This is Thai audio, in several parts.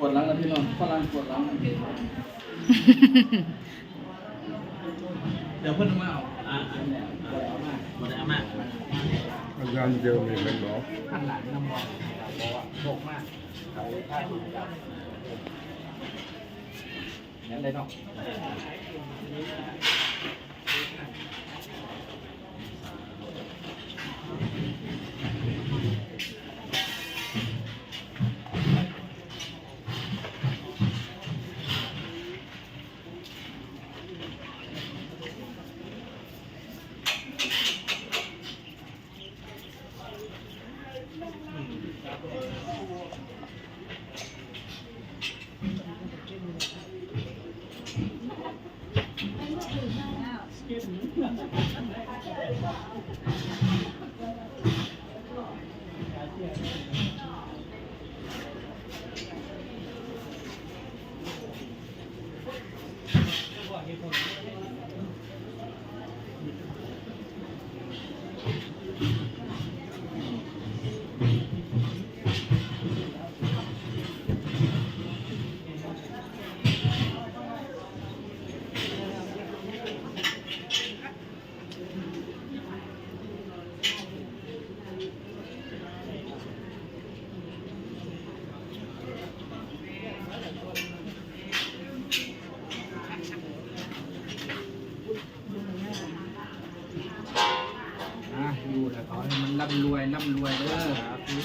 ปวดหลังแล้วพี่น้องฝรั่งปวดหลังเดี๋ยวเพิ่นมาเอาอ่าเนี่ยเดี๋ยวเอามาหมดแล้วมาอาจารย์เดิมนี่เป็นหมอหันหลังน้ำมองบอกว่าโบกมากเขาท่าเนี่ยเลยเนาะอะ ร่ำรวยร่ำรวยเด้อ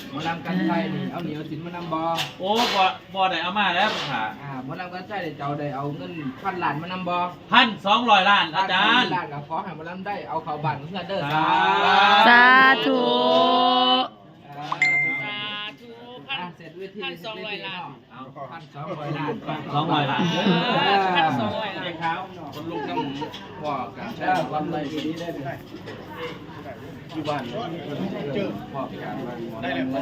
หมอลำกันใจนี่เอาเหนียวสินมานำบอโอ้บ่บ่ได้เอามาแล้วค่ะอ่าหมอลำกันใจเดี๋ยวเจ้าได้เอาเงินพันล้านมานำบอพันสองร้อยล้านอาจารย์ล้านก็ขอให้หมอลำได้เอาเขาบันเพื่อนเด้อสาสาธุอ่าสาธุอะ พันเสร็จเวทีพันสองร้อยล้านเอาพันสองร้อยล้านสองร้อยล้านเอพันอสองร้อยล้านเด็กขาวคนลุกน้ำพ่อกันใช่วันไรปีนี้ได้ไหมอยู่บ้านเจอพ่อกันได้แล้วบอ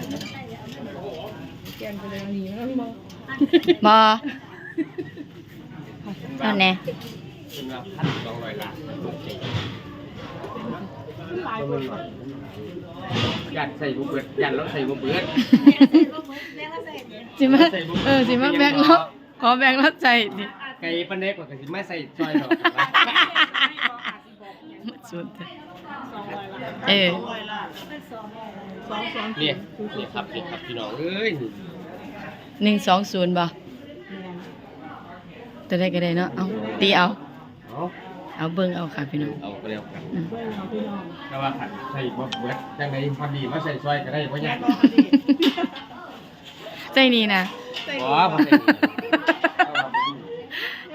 นั่นแน่ยัดใส่บุเบิดยัดแล้วใส่บุเบิด สิมาเออสิมาแบงค์แล้วขอแบงค์แล้วใจดิไก่ปันเด็กกว่าสิไม่ใส่ซอยดอกสุดเออเนี่ยนี่ครับนี่ครับพี่น้องเอ้ยหนึ่งสองศูนย์บ่ตัวได้ก็ได้เนาะเอาตีเอาเอาเอาเบิ่งเอาค่ะพี่น้องเอาไปแล้วกันอืมแต่ว่าขัดใส่บ่เบิดจังไดพอดีมาใส่ซอยก็ได้บ่ยาก ใจนี่นะบ่พอดี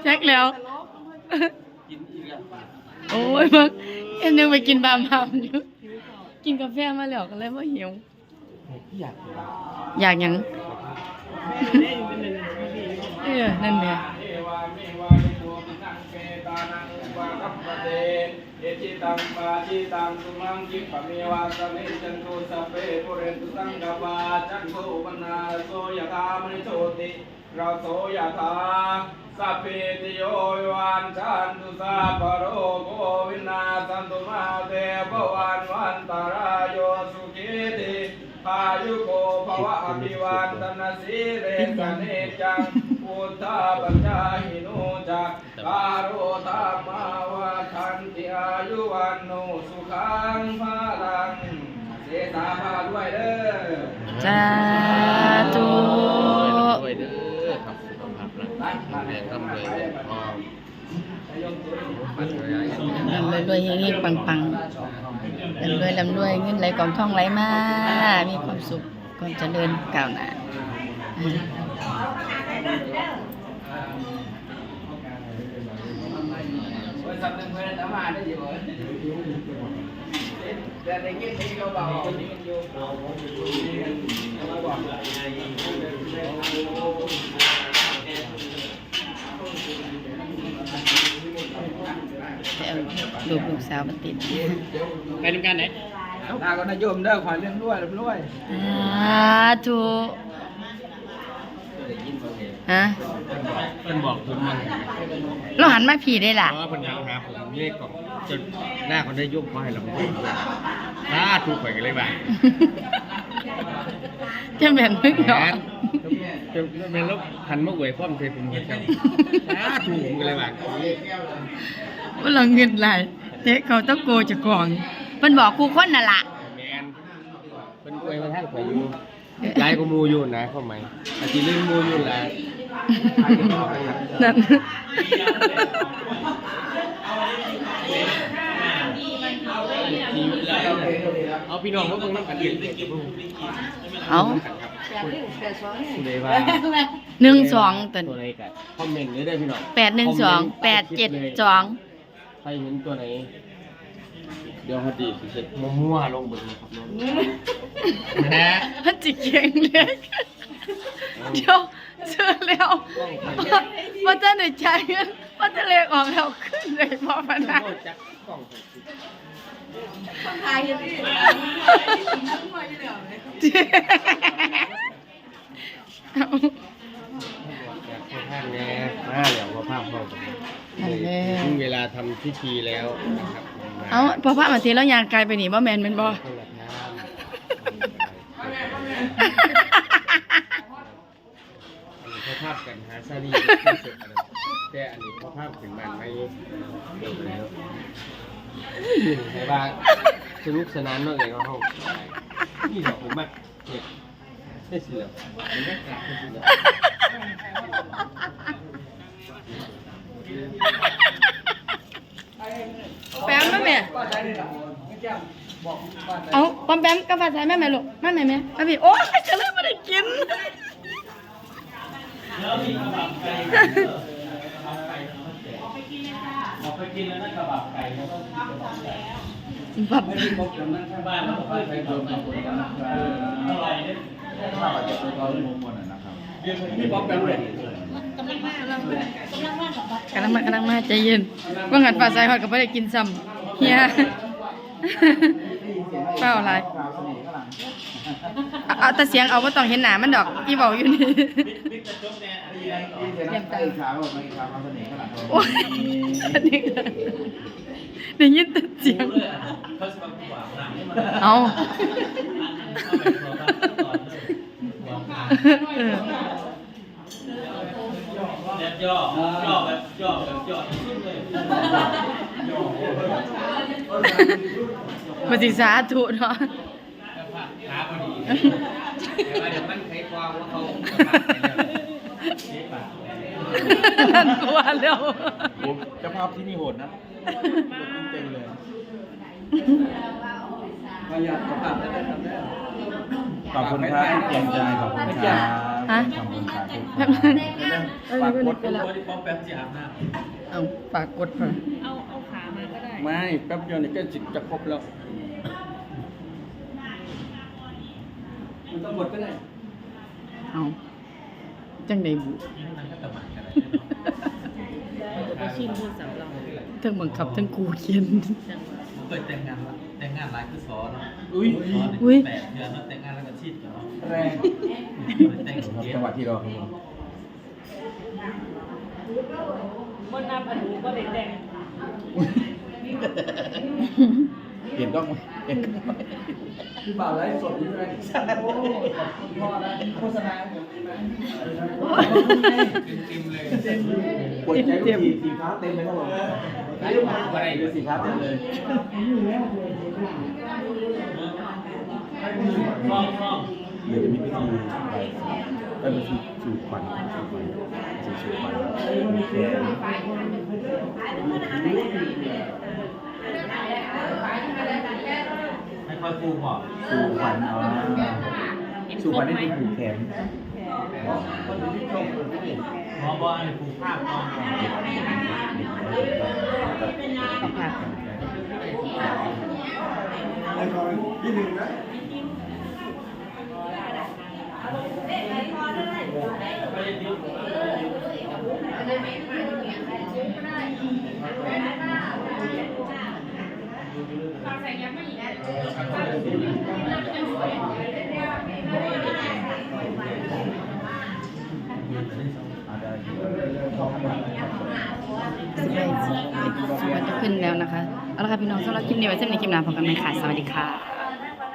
แจ็คแล้ว กินอีกแล้วโอ้ยมึกเอ็นยังไปกินบามบามอยู่ กินกาแฟมาแล้วก็เลยว่าหิว อยากอยากหยัง เออ นั่นแหละเอวามิวาลิโกมินังเกตานังอุปาคัปปะเต เอจิตังปาจิตังสุมังคิปะเมวาสมิจันตุสัพเพปุเรนตุสังกปาจันโทปนาโสยถามิโชติเราโสยถาสัพเพติโยวิวันชันตุสัพพะโรโควินาสันตุมาเตภวันวันตารายโยสุขิติอายุโกภวะอภิวันตนาสีเรสเนจัง พุทธาปัญญาหิโนจักการโรธรรมาวาทันติอายุวันโนสุขังพลังเสตาพาด้วยเด้อสาธุด้วยเด้อครับสุขภาพร่างกายแข็งแรงร่ำรวยเงินทองปัจจัยลำรวยรวยเฮงๆปังๆลำรวยลำรวยเงินไหลกองท่องไหลมา มีความสุขความเจริญก้าวหน้า อืมโอ้ยสับหนึ่งเพื่อนน้ำมาได้อยู่แต่ในเงี้ยที่เขาบอกว่ามีมันอยู่ไปเอาลูกลูกสาวมาติดไปทำการไหนตาก็นายโยมเด้อขอเรื่องรวยเรื่องรวยสาธุ ฮะเพิ่นบอกผมว่าเราหันมาผีได้ล่ะเพราะว่าเพิ่นยังหาผมเลขกล่องจนหน้าคนได้ยุ่งขอให้เราไม่ได้ถ้าถูกไปกันเลยบ้างจะแบบนึกเนาะแม่นจะเป็นลบหันมาอวยพร้อมเคยผมก็จำนะถูกผมก็เลยว่าว่าเราเงินหลายเจ๊เขาต้องโกจะกองเพิ่นบอกครูคนน่ะล่ะแมนเป็นอวยมาทางข่อยอยู่ยายก็มูอยู่นะเข้าไหมอาจจะลืมมูอยู่แหละ นั่นเอาพี่น้องมาเบิ่งน้ำกันเองเอาคุณเลยว่าหนึ่งสองตัตัวไหนกันคอมเมนต์เลยได้อพี่น้องแปดหนึ่งสองแปดเจ็ดสองใครเห็นตัวไหนเดี๋ยวเขาดีสิเสร็จมั่วๆลงเบิ่งนะครับน้องนะมันจิเก่งเลย เดี๋ยวเชื่อแล้วว่าจะในใจเงินว่าจะเลขออกแล้วขึ้นเลยพอพนักจักกล้องเอาอยากเข้าข้างแน่มาแล้วว่าภาพเข้าตรงนี้นั่นแหละถึงเวลาทำพิธีแล้วนะครับเอาพอพระมาทีแล้วยางกลายไปหนีบ่แมนเป็นบ่คนละทางอันนี้เขาภาพกันหา ซาลีที่สุดอันนั้นแต่อันนี้เขาภาพถึงมันไม่เร็วแล้วใช่บ้างสนุกสนานเนาะเลยเขานี่เดี๋ยวผมมาเนี่ยได้สิแล้วมันได้กลับได้สิแล้วแปมแม่แม่เอาปอมแปมกาแฟใส่แม่แม่ลูกแม่แม่แม่พี่โอ้ยจะเลยไม่ได้กิน เราไปกินแล้วนะกระบะไก่เขาต้องกินกระบะไก่บับไม่ได้พบกันนั่งข้างบ้านแล้วก็ไปเติมน้ำฝนกันนะครับไร่เนี่ยถ้าอาจจะไปตอนมุมมันนะครับนี่ป๊อปแปมเลยกำลังมากำลังมาใจเย็นว่างันฝ่าใส่หอดก็ไม่ได้กินซ้ำเฮีย เปล่าอะไรเอาเอาแต่เสียงเอาว่าต้องเห็นหนามันดอกอีเบาอยู่นี่เยี่ยมใจขาแบบไม่ขาความเสน่ห์ขนาดนั้นโอ้ยอันนี้ก็ได้ยินแต่เสียงเอาเออย่อย่อแบบย่อแบบย่อสุดเลย มาสิสาธุเนาะขาพอดีแต่ว่าเดี๋ยวมันใช้ความว่าเขานั่นกลัวแล้วผมเจ้าภาพที่นี่โหดนะโหดเต็มเลยพยายามเจ้าภาพได้ได้ทำได้ขอบคุณครับที่เปลี่ยนใจขอบคุณครับฮะขอบคุณครับแป๊บนึงเออฝากไม่กได้ดไปแล้วตัวที่ป๊อปแป๊บจะอาบน้เอาฝากกดเพิ่ ได้ำไม่แป๊บเดียวนี่ก็จิตจะครบแล้ว มันต้องหมดก็ได้เอาจังไดบุก็ชิมพูดสำเราทั้งบังคับทั้งกูเขียนเปิดแต่งงานละแต่งงานหลายคือสอนเนาะอุ้ยสอนอุ้ยแปดเดือนแล้วแต่งงานแล้วก็ชีดกันเนาะแรงแต่งเกจังหวะที่รอครับผมบนน้ำอันนี้ก็ได้แต่ง เปลี่ยนกล้องไหมเปลี่ยนกล้องไหมพี่บ่าวไลฟ์สดอยู่ด้วยโอ้ยขอบคุณพ่อนะโฆษณาของผมดีไหมติมเลยปวดใจลูกทีสีฟ้าเต็มเลยครับผมไอ้ลูกมาอะไรดูสีฟ้าเต็มเลยลองลองเดี๋ยวจะมีพิธี ไปไปพิธีสู่ขวัญสู่ขวัญสู่สู่ขวัญไม่ค่อยฟูพอกสู่ขวัญอ๋อสู่ขวัญนี่คือผูกแขนมองบอลฟูกภาพมองก่อนเอาผักยี่หนึ่งนะ สบายดีมัน จะขึ้นแล้วนะคะ เอาละค่ะพี่น้องสำหรับคลิปนี้ไว้เส้นในคลิปหน้าพบกันใหม่ค่ะ สวัสดีค่ะ